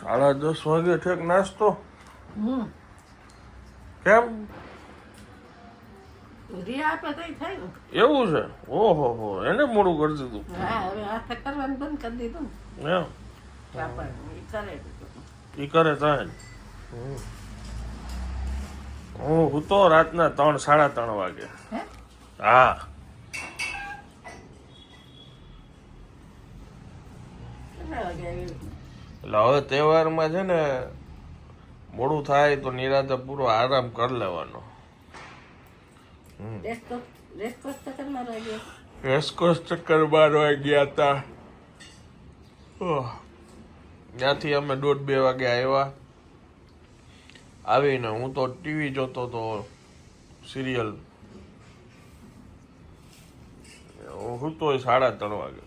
સાડા દસ વાગે ઠેક નાસ્તો? કેમ? એવું છે? ઓહો હો એને મોડું કરી દીધું. હવે હાથે કરવાનું બંધ કરી દીધું એમ. કરે તાય. હું હું તો રાતના ત્રણ સાડા ત્રણ વાગે. હે? એટલે હવે તહેવારમાં છે ને મોડું થાય તો નિરાતે પૂરો આરામ કરી લેવાનો. રેસકોર્સ ચક્કર મારવા ગયા? હતા. ત્યાંથી અમે દોઢ બે વાગે આવ્યા. આવીને હું તો ટીવી જોતો તો સિરિયલ. હું તો સાડા ત્રણ વાગે.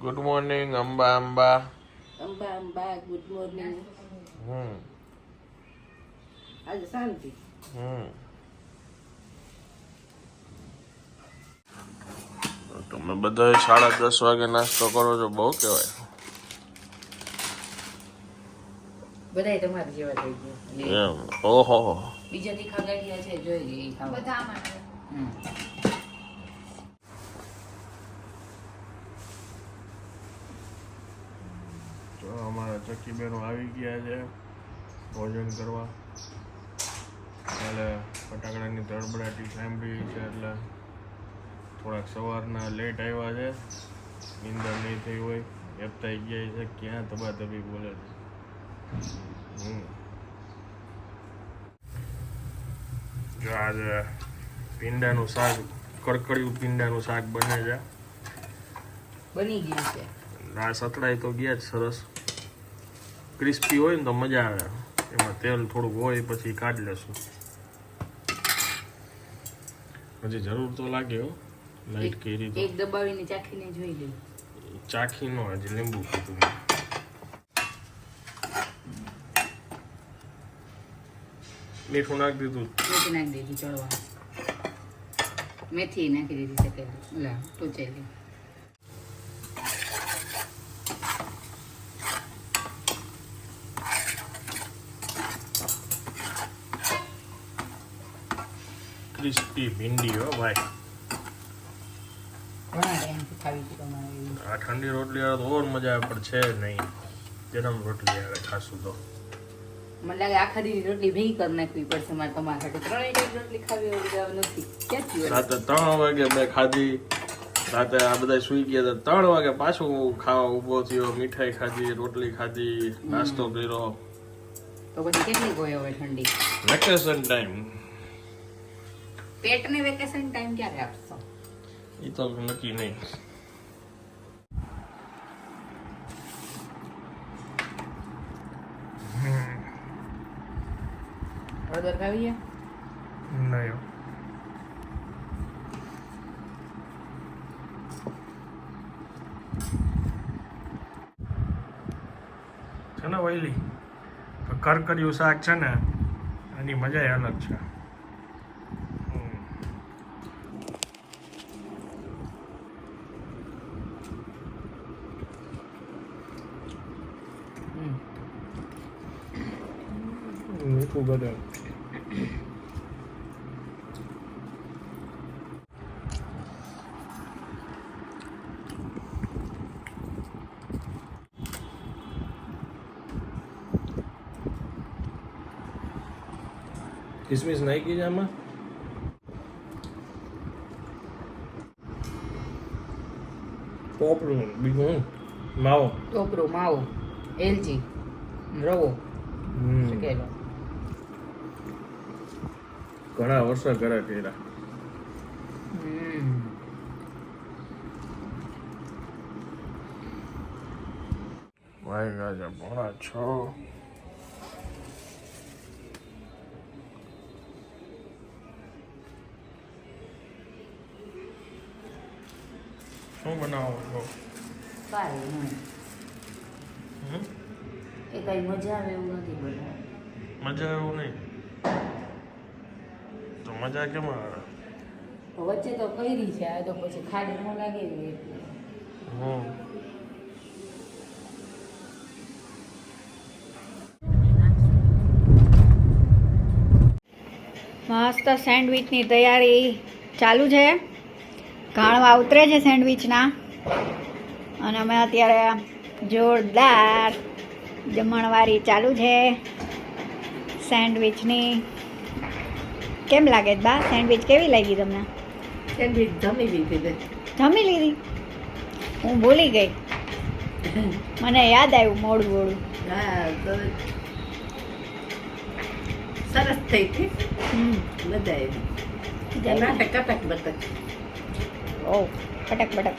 Good morning Amba Amba. Amba Amba good morning hmm. આજે શાંતિ. તમે બધા સાડા દસ વાગે નાસ્તો કરો છો બહુ કહેવાય. બધાય તમારા જેવા થઈ ગયા. એમ. ઓહો. બીજા તીખા ગાંઠિયા છે જોઈ લે ઈ ખાવા. બધા માટે તો અમારા ચક્કી બેનો આવી ગયા છે ભોજન કરવા. એટલે ફટાકડાની ધડબડાટી સાંભળી છે એટલે થોડાક સવારના લેટ આવ્યા છે. નિંદર નહીં થઈ હોય એપતાઈ ગયા છે. ક્યાં ધબાધબી બોલે છે? જો આજે પીંડાનું શાક કડકડિયું પીંડાનું શાક બને છે. બની ગયું છે. આ સતડાઈ તો ગયા જ સરસ. ક્રિસ્પી હોય ને તો મજા આવે. એમાં તેલ થોડુંક હોય પછી કાઢી લેશું. હજી જરૂર તો લાગે હો. લાઈટ કરી તો. એક દબાવીને ચાખીને જોઈ લે ચાખી નો હજી લીંબુ કીધું. મીઠું નાખી દીધું. મીઠું નાખી દીધું ચડવા મેથી નાખી દીધી શેકેલી ઓલા ટોચેલી ક્રિસ્પી ભીંડી હો ભાઈ. આ ઠંડી રોટલી આવે તો ઓર મજા આવે પણ છે નહીં. ગરમ રોટલી આવે ખાસું તો. મને લાગે આખા દી રોટલી ભેગી કરી નાખવી પડશે મારે તમારા સાથે ત્રણેય ટાઈમ રોટલી ખાવી એવું નથી. ક્યાંથી રાતે ત્રણ વાગે મેં ખાધી. રાતે આ બધા સુઈ ગયા હતા. ત્રણ વાગે પાછું ખાવા ઊભો થયો મીઠાઈ ખાધી રોટલી ખાધી નાસ્તો કર્યો. તો પછી કેટલી હોય હવે ઠંડી? વેકેશન ટાઈમ પેટને વેકેશન ટાઈમ ક્યારે આપશો? એ તો નક્કી નહીં. ઓર્ડર ખાવીએ નહીં છે ને વૈલી કરકરિયું શાક છે ને એની મજા અલગ છે હમ. હમ. મીઠું બધે કિસમિસ નાખી છે આમાં પોપડું બીજું માવો ટોપરો માવો એલચી રવો. શેકેલો ઘણા વર્ષો ઘરે કર્યા. વાગ્યા છે પોણા છ. શું બનાવો છો? એ કઈ મજા આવે એવું નથી મજા એવું નહીં? મજા કેમ આવે? વચ્ચે તો કરી છે આ તો પછી ખાડી ન લાગે હમ. મસ્ત સેન્ડવિચની તૈયારી ચાલુ છે. ઘાણવા ઉતરે છે સેન્ડવિચના. અને અમે અત્યારે જોરદાર જમણવારી ચાલુ છે. સેન્ડવિચની કેમ લાગે? બા સેન્ડવિચ કેવી લાગી તમને? સેન્ડવીચ જમી લીધી. જમી લીધી? હું ભૂલી ગઈ. મને યાદ આવ્યું મોડું મોડું. હા સરસ થઈ હતી. બધા મજા આવી. નાટક કટક બટક. ઓ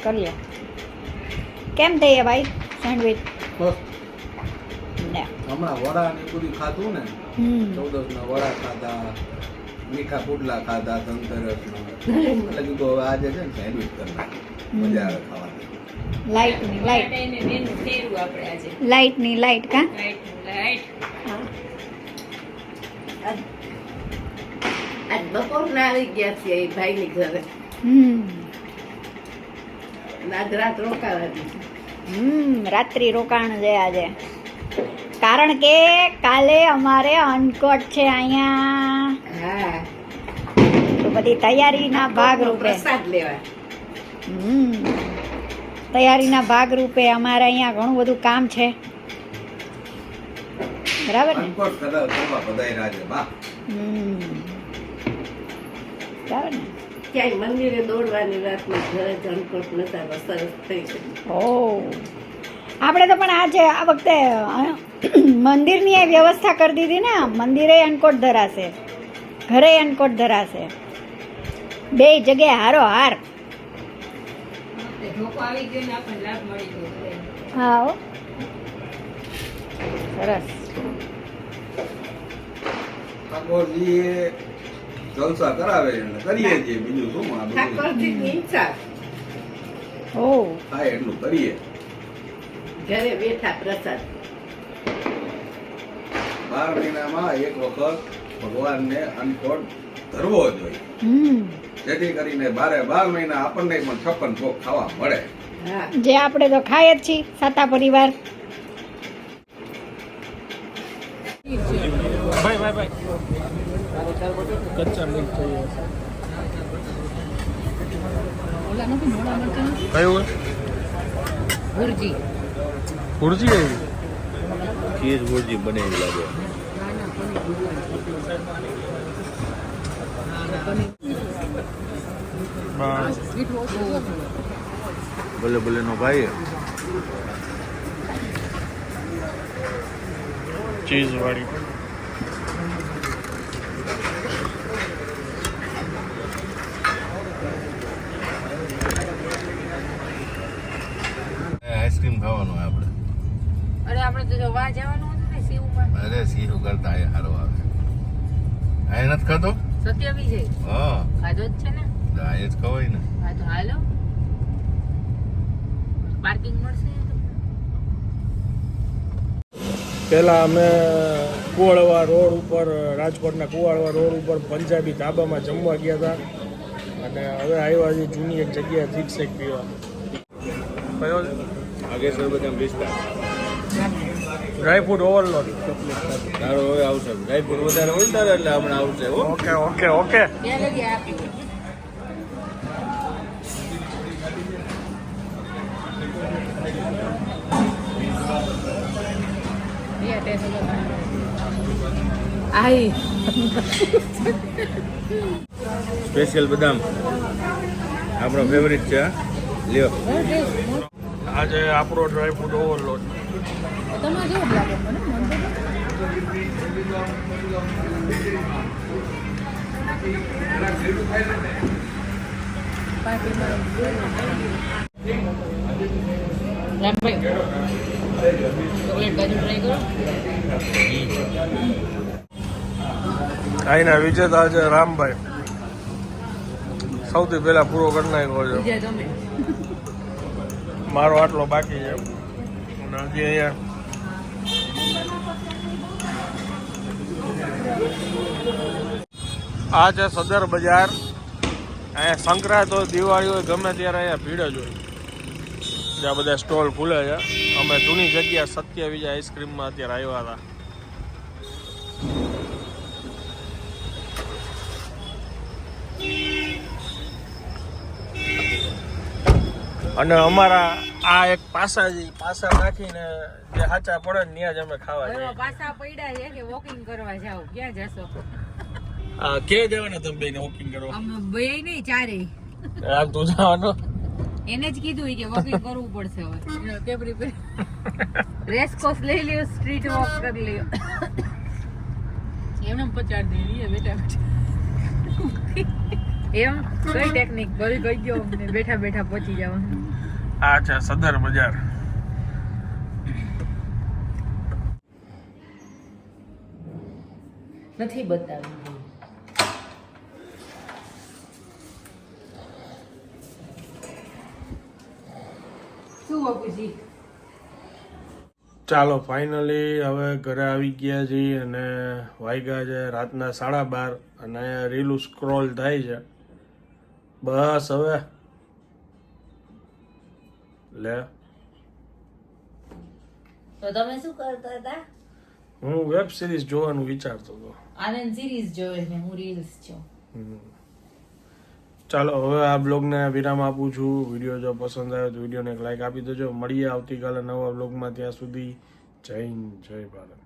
કરી લો. કેમ થઈ ભાઈ સેન્ડવિચ? ને હમણાં વડા ને બધું ખાધું ને ચૌદસ ના વડા ખાધા. મીઠા પુડલા ખાધા ધનતેરસ એટલે કીધું હવે આજે છે ને સેન્ડવિચ કરી નાખીએ. મજા આવે ખાવાની. લાઈટ લાઈટ કા? આજ આજ બપોરના આવી ગયા છીએ એ ભાઈની ઘરે. હમ. આજ રાત રોકાવાની હમ રાત્રિ રોકાણ છે આજે. કારણ કે કાલે અમારે અનકોટ છે અહીંયા. તો બધી તૈયારીના ભાગરૂપે રૂપે. લેવા હમ. તૈયારીના ભાગરૂપે અમારે અહીંયા ઘણું બધું કામ છે. બરાબર? ને બરાબર ને? ક્યાંય મંદિરે દોડવાની ઘરે નતા સરસ થઈ ગઈ ઓ આપણે તો પણ આજે આ વખતે મંદિરની એ વ્યવસ્થા કરી દીધી ને મંદિરે અનકોટ ધરાશે. ઘરે અનકોટ ધરાશે. બે જગ્યાએ હારો હાર. ધોકો આવી ગયો ને આપણને લાભ મળી ગયો. હા સરસ. ઠાકોરજી એ જલસા કરાવે કરીએ છીએ બીજું શું ઠાકોરજીની ઈચ્છા. ઓ થાય એટલું કરીએ. ઘરે બેઠા પ્રસાદ. બાર મહિનામાં એક વખત ભગવાનને અનકોટ ધરવો જોઈએ. જેથી કરીને બારે બાર મહિના આપણને પણ છપ્પન ભોગ ખાવા મળે. જે આપણે તો ખાય જ છીએ સાતા પરિવાર. ભાઈ ભાઈ ભાઈ. કચ્ચા મિલ્ક જોઈએ ઓલા નથી મોડા મરચાં નથી? કયું ભુરજી. ભુરજી આવી ચીઝ ભુરજી બને એવી લાગે. ભલે ભલે નો ભાઈ. ચીઝ વાળી. આઈસ્ક્રીમ ખાવાનું આપણે. આપણે તો જો વા જવાનું હતું ને શિવમાં. અરે સીરું કરતા એ હારો આવે. આ નથી ખાતો? સત્ય વિજય. હા. ખાધો જ છે ને? આ જ ખવાય ને. હા તો હાલો. પાર્કિંગ મળશે પહેલાં અમે કુવાડવા રોડ ઉપર રાજકોટના કુવાડવા રોડ ઉપર પંજાબી ધાબામાં જમવા ગયા હતા. અને હવે આવ્યા છે જૂની એક જગ્યાએ થીક શેક પીવા. કયો આગેશ્વર બધા વિસ્તાર ડ્રાયફ્રૂટ ઓવરલોડ તારો હવે આવશે. ડ્રાયફ્રૂટ વધારે હોય ને તારે એટલે હમણાં આવશે ઓકે ઓકે ઓકે સ્પેશિયલ બદામ. આપણો ફેવરિટ છે? લ્યો. આજે આપણો ડ્રાયફ્રૂટ ઓવરલોડ તમારે લાગે મને મને અહીંના વિજેતા છે રામભાઈ. સૌથી પહેલા પૂરો કરી નાખ્યો છે. મારો આટલો બાકી છે. અને días. આ છે સદર બજાર. અહીંયા સંક્રાંત હોય, દિવાળી હોય, ગમે ત્યારે અહીંયા ભીડ જ હોય. જ્યાં બધા સ્ટોલ ખુલે છે. અમે જૂની જગ્યા સત્ય વિજય આઈસ્ક્રીમમાં અત્યારે આવ્યા હતા. અને અમારા આ એક પાસા જે પાસા નાખીને જે હાચા પડે ને ત્યાં જ અમે ખાવા જઈએ. પાછા પડ્યા છે કે વોકિંગ કરવા જાવ ક્યાં જશો? આ કે દેવાના તમે બેને વોકિંગ કરવા? અમે બે નહીં ચારે. આ તું જવાનો. એને જ કીધું કે વોકિંગ કરવું પડશે હવે. કેપરી રેસ કોર્સ લઈ લ્યો સ્ટ્રીટ વોક કરી લ્યો. એમને પચાડ દે બેઠા બેઠા. એમ? કઈ ટેકનિક ભરી ગઈ ગયો અમને. બેઠા બેઠા પહોંચી જવાનું. આ છે સદર બજાર. નથી બતાવ્યું ચાલો ફાઇનલી હવે ઘરે આવી ગયા છીએ અને વાગ્યા છે રાતના સાડા બાર અને રીલું સ્ક્રોલ થાય છે. બસ હવે લે. તો તમે શું કરતા હતા? હું વેબ સિરીઝ જોવાનું વિચારતો હતો. આનંદ સિરીઝ જોવે છે હું રીલ્સ છું ચાલો હવે આ બ્લોગને વિરામ આપું છું. વીડિયો જો પસંદ આવ્યો તો વિડીયોને એક લાઈક આપી દેજો. મળીએ આવતીકાલે નવા બ્લોગમાં. ત્યાં સુધી જય જય ભારત.